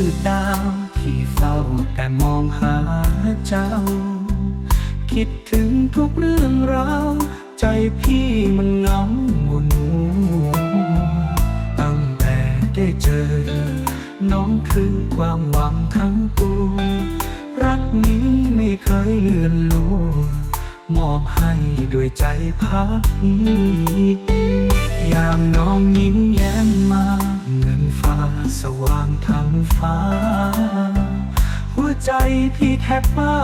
คือดาวที่เฝ้าแต่มองหาเจ้า คิดถึงทุกเรื่องราวใจพี่มันเหงาหมุนตั้งแต่ได้เจอ น้องคือความหวังทั้งปวงรักนี้ไม่เคยเลือนลวงมอบให้ด้วยใจพักยามน้องยิ้มแย้มมาเงินฟ้า สว่างทั้งฟ้า หัวใจพี่แทบบ้า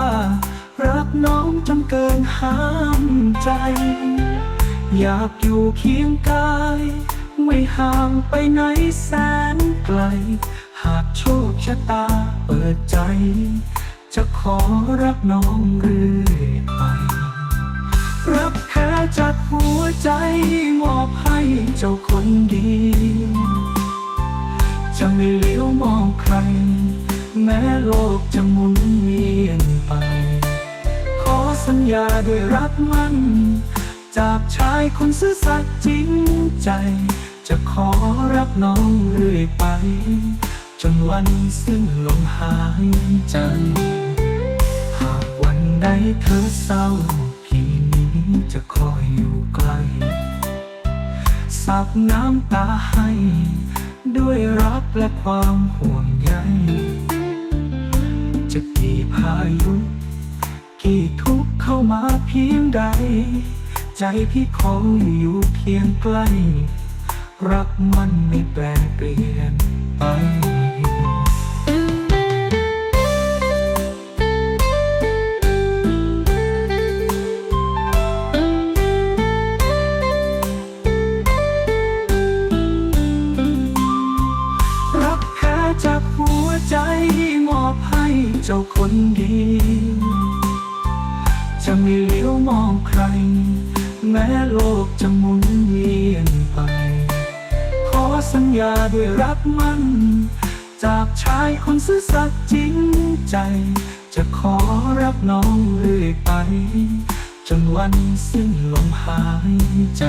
รักน้องจนเกินห้ามใจ อยากอยู่เคียงกาย ไม่ห่างไปไหนแสนไกล หากโชคชะตาเปิดใจ จะขอรักน้องเรื่อยไป รักแท้จากหัวใจมอบให้เจ้าคนดี แม้โลกจะหมุนเวียนไป ขอสัญญาด้วยรักมันจากชายคนซื่อสัตย์จริงใจ จะขอรักน้องเรื่อยไป จนวันสิ้นลมหายใจ หากวันใดเธอเศร้าพี่นี้จะคอยอยู่ใกล้ซับน้ำตาให้ ด้วยรักและความห่วงใย จะกี่พายุ กี่ทุกเข้ามาเพียงใด ใจพี่คงอยู่เพียงใกล้ รักมันไม่แปรเปลี่ยนไป เจ้าคนดีจะไม่เลี้ยวมองใคร แม้โลกจะหมุนเวียนไป ขอสัญญาด้วยรักมันจากชายคนซื่อสัตย์จริงใจ จะขอรักน้องเรื่อยไป จนวันสิ้นลมหายใจ